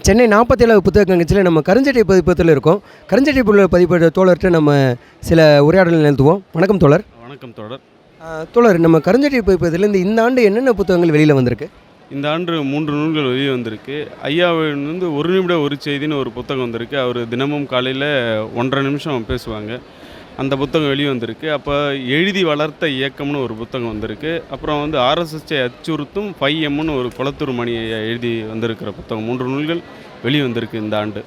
சென்னை நாற்பத்தேழாவது புத்தக கங்கச்சியில் நம்ம கருஞ்சட்டை பதிப்பகத்தில் இருக்கோம். கருஞ்சட்டை புள்ள பதிப்பக தோழர்கிட்ட நம்ம சில உரையாடல் நிறுத்துவோம் வணக்கம் தோழர். வணக்கம் ஆஹ் தோழர் நம்ம கருஞ்சட்டை பதிப்பகத்திலேருந்து இந்த ஆண்டு என்னென்ன புத்தகங்கள் வெளியில் வந்திருக்கு? இந்த ஆண்டு மூன்று நூல்கள் வெளியே வந்திருக்கு. ஐயாவிலிருந்து ஒரு நிமிட ஒரு செய்தின்னு ஒரு புத்தகம் வந்திருக்கு. அவர் தினமும் காலையில் ஒன்றரை நிமிஷம் பேசுவாங்க. அந்த புத்தகம் வெளியே வந்திருக்கு. அப்போ எழுதி வளர்த்த இயக்கம்னு ஒரு புத்தகம் வந்திருக்கு. அப்புறம் வந்து ஆர்எஸ்எஸ்ஐ அச்சுறுத்தும் ஃபைவ் எம்னு ஒரு குளத்தூர் மணி ஐயா எழுதி வந்திருக்கிற புத்தகம். மூன்று நூல்கள் வெளியே வந்திருக்கு இந்த ஆண்டு.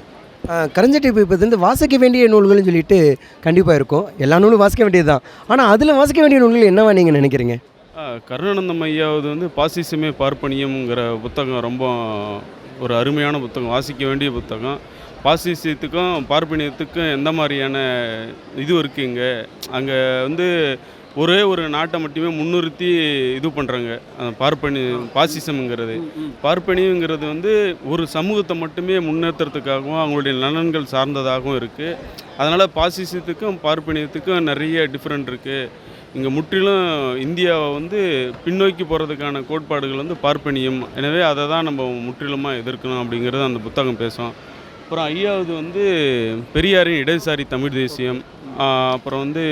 கருஞ்சட்டை பதிப்பகத்திலேருந்து வாசிக்க வேண்டிய நூல்கள்னு சொல்லிட்டு கண்டிப்பாக இருக்கும். எல்லா நூலும் வாசிக்க வேண்டியது தான். ஆனால் அதில் வாசிக்க வேண்டிய நூல்கள் என்னவா நீங்கள் நினைக்கிறீங்க? கருணானந்தம் ஐயாவது வந்து பாசிசமே பார்ப்பனியம்ங்கிற புத்தகம் ரொம்ப ஒரு அருமையான புத்தகம். வாசிக்க வேண்டிய புத்தகம். பாசிசத்துக்கும் பார்ப்பனியத்துக்கும் எந்த மாதிரியான இது இருக்குங்க அங்கே வந்து ஒரே ஒரு நாட்டை மட்டுமே முன்னிறுத்தி இது பண்ணுறாங்க பார்ப்பனி பாசிசம்ங்கிறது. பார்ப்பனியங்கிறது வந்து ஒரு சமூகத்தை மட்டுமே முன்னேற்றத்துக்காகவும் அவங்களுடைய நலன்கள் சார்ந்ததாகவும் இருக்குது அதனால் பாசிசத்துக்கும் பார்ப்பனியத்துக்கும் நிறைய டிஃப்ரெண்ட் இருக்குது இங்கே முற்றிலும் இந்தியாவை வந்து பின்னோக்கி போகிறதுக்கான கோட்பாடுகள் வந்து பார்ப்பனியம். எனவே அதை தான் நம்ம முற்றிலுமாக எதிர்க்கணும் அப்படிங்கிறது அந்த புத்தகம் பேசும். அப்புறம் ஐயாவது வந்து பெரியாரின் இடதுசாரி தமிழ் தேசியம். அப்புறம் வந்து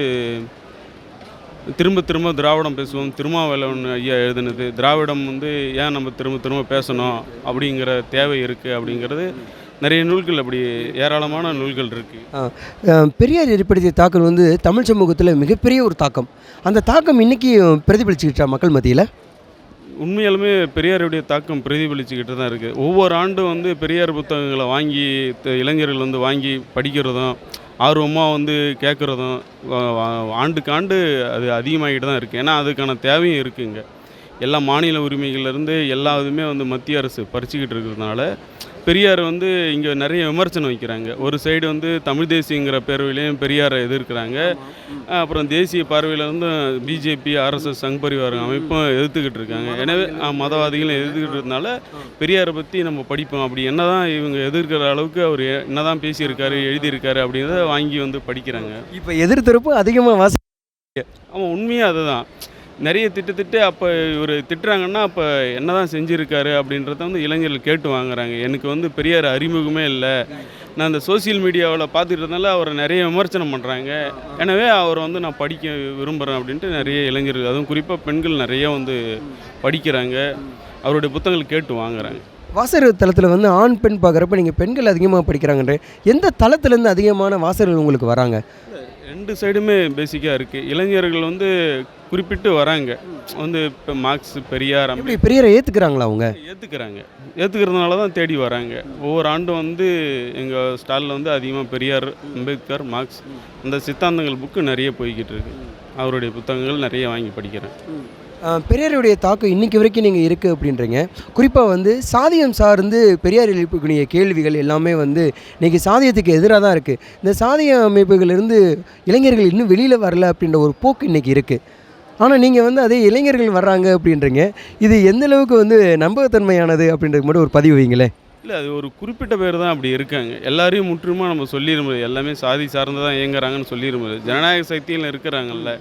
திரும்ப திரும்ப திராவிடம் பேசுவோம். திருமாவளவன் ஐயா எழுதுனது. திராவிடம் வந்து ஏன் நம்ம திரும்ப திரும்ப பேசணும்? அப்படிங்கிற தேவை இருக்குது அப்படிங்கிறது நிறைய நூல்கள் அப்படி ஏராளமான நூல்கள் இருக்குது பெரியார் ஏற்படுத்திய தாக்கம் வந்து தமிழ் சமூகத்தில் மிகப்பெரிய ஒரு தாக்கம். அந்த தாக்கம் இன்றைக்கி பிரதிபலிச்சுக்கிட்டா மக்கள் மத்தியில்? உண்மையாலுமே பெரியாருடைய தாக்கம் பிரதிபலிச்சுக்கிட்டு தான் இருக்குது ஒவ்வொரு ஆண்டும் வந்து பெரியார் புத்தகங்களை வாங்கி த- இளைஞர்கள் வந்து வாங்கி படிக்கிறதும் ஆர்வமாக வந்து கேட்குறதும் ஆண்டுக்கு ஆண்டு அது அதிகமாகிட்டு தான் இருக்குது ஏன்னா அதுக்கான தேவையும் இருக்குங்க எல்லா மாநில உரிமைகள்லேருந்து எல்லா இதுவுமே வந்து மத்திய அரசு பறிச்சுக்கிட்டு இருக்கிறதுனால பெரியார் வந்து இங்கே நிறைய விமர்சனம் வைக்கிறாங்க. ஒரு சைடு வந்து தமிழ் தேசியங்கிற பேரவையிலையும் பெரியாரை எதிர்க்கிறாங்க. அப்புறம் தேசிய பார்வையில் வந்து பிஜேபி ஆர்எஸ்எஸ் சங் பரிவார அமைப்பும் எதிர்த்துக்கிட்டு இருக்காங்க. எனவே மதவாதிகளும் எதிர்த்துக்கிட்டு இருந்தனால பெரியாரை பற்றி நம்ம படிப்போம். அப்படி என்னதான் இவங்க எதிர்க்கிற அளவுக்கு அவர் என்னதான் பேசியிருக்காரு எழுதியிருக்காரு அப்படிங்கிறத வாங்கி வந்து படிக்கிறாங்க. இப்போ எதிர்த்தரப்பு அதிகமாக வாசி ஆமாம் உண்மையாக அதுதான். நிறைய திட்டு திட்டு அப்போ இவர் திட்டுறாங்கன்னா அப்போ என்ன தான் செஞ்சுருக்காரு அப்படின்றத வந்து இளைஞர்கள் கேட்டு வாங்குறாங்க. எனக்கு வந்து பெரியார் அறிமுகமே இல்லை. நான் அந்த சோஷியல் மீடியாவில் பார்த்துக்கிட்டதுனால அவரை நிறைய விமர்சனம் பண்ணுறாங்க எனவே அவரை வந்து நான் படிக்க விரும்புகிறேன் அப்படின்ட்டு நிறைய இளைஞர்கள் அதுவும் குறிப்பாக பெண்கள் நிறைய வந்து படிக்கிறாங்க. அவருடைய புத்தகங்கள் கேட்டு வாங்குறாங்க. வாசகர் தளத்தில் வந்து ஆண் பெண் பார்க்குறப்ப நீங்கள் பெண்கள் அதிகமாக படிக்கிறாங்கன்ற எந்த தளத்துலேருந்து அதிகமான வாசகர்கள் உங்களுக்கு வராங்க? ரெண்டு சைடுமே பேசிக்காக இருக்குது இளைஞர்கள் வந்து குறிப்பிட்டு வராங்க. வந்து இப்போ மார்க்ஸ் பெரியார் எப்படி பெரியாரை ஏற்றுக்கிறாங்களா அவங்க? ஏற்றுக்கிறாங்க ஏற்றுக்கிறதுனால தான் தேடி வராங்க. ஒவ்வொரு ஆண்டும் வந்து எங்கள் ஸ்டாலில் வந்து அதிகமாக பெரியார் அம்பேத்கர் மார்க்ஸ் அந்த சித்தாந்தங்கள் புக்கு நிறைய போய்கிட்டு இருக்கு. அவருடைய புத்தகங்கள் நிறைய வாங்கி படிக்கிறேன். பெரியாருடைய தாக்கம் இன்றைக்கி வரைக்கும் நீங்கள் இருக்குது அப்படின்றீங்க. குறிப்பாக வந்து சாதியம் சார்ந்து பெரியார் எழுப்பக்கூடிய கேள்விகள் எல்லாமே வந்து இன்னைக்கு சாதியத்துக்கு எதிராக தான் இருக்குது இந்த சாதிய அமைப்புகளிலிருந்து இளைஞர்கள் இன்னும் வெளியில் வரல அப்படின்ற ஒரு போக்கு இன்றைக்கி இருக்குது ஆனால் நீங்கள் வந்து அதே இளைஞர்கள் வர்றாங்க அப்படின்றீங்க. இது எந்தளவுக்கு வந்து நம்பகத்தன்மையானது அப்படின்றது மட்டும் ஒரு பதிவு வைங்களேன் இல்லை அது ஒரு குறிப்பிட்ட பேர் தான் அப்படி இருக்காங்க. எல்லாரையும் முற்றிலுமா நம்ம சொல்லிட முடியாது. எல்லாமே சாதி சார்ந்து தான் இயங்குறாங்கன்னு சொல்லிட முடியாது. ஜனநாயக சக்தியில் இருக்கிறாங்கல்ல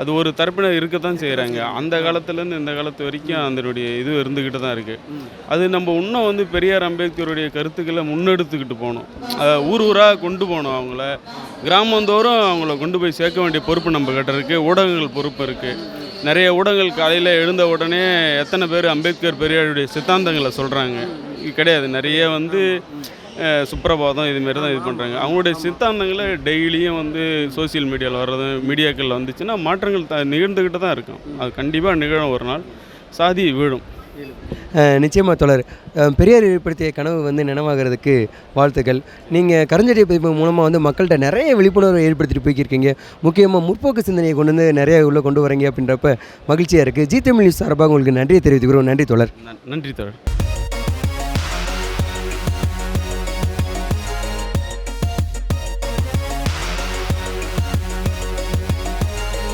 அது ஒரு தரப்பினர் இருக்கத்தான் செய்கிறாங்க அந்த காலத்துலேருந்து இந்த காலத்து வரைக்கும் அதனுடைய இது இருந்துக்கிட்டு தான் இருக்குது அது நம்ம இன்னும் வந்து பெரியார் அம்பேத்கருடைய கருத்துக்களை முன்னெடுத்துக்கிட்டு போகணும் ஊர் ஊராக கொண்டு போகணும் அவங்கள. கிராமந்தோறும் அவங்கள கொண்டு போய் சேர்க்க வேண்டிய பொறுப்பு நம்ம கிட்ட இருக்குது ஊடகங்கள் பொறுப்பு இருக்குது நிறைய ஊடகங்கள் காலையில் எழுந்த உடனே எத்தனை பேர் அம்பேத்கர் பெரியாருடைய சித்தாந்தங்களை சொல்கிறாங்க கிடையாது. நிறைய வந்து அஹ், சுப்ரபாதம் இதுமாரி தான் இது பண்ணுறாங்க அவங்களுடைய சித்தாந்தங்களை டெய்லியும் வந்து சோஷியல் மீடியாவில் வர்றது மீடியாக்களில் வந்துச்சுன்னா மாற்றங்கள் த நிகழ்ந்துக்கிட்டு தான் இருக்கும். அது கண்டிப்பாக நிகழும் ஒரு நாள். சாதி வீழும். நிச்சயமாக தொடர் பெரியார் ஏற்படுத்திய கனவு வந்து நினைவாகிறதுக்கு வாழ்த்துக்கள். நீங்கள் கருஞ்சட்டை பதிப்பு மூலமாக வந்து மக்கள்கிட்ட நிறைய விழிப்புணர்வை ஏற்படுத்திட்டு போய்க்கிருக்கீங்க. முக்கியமாக முற்போக்கு சிந்தனையை கொண்டு வந்து நிறைய உள்ளே கொண்டு வரீங்க அப்படின்றப்ப மகிழ்ச்சியாக இருக்குது ஜி தமிழ் சார்பாக உங்களுக்கு நன்றியை தெரிவித்துக்கிறோம். நன்றி தொடர் நன்- நன்றி தோழர்.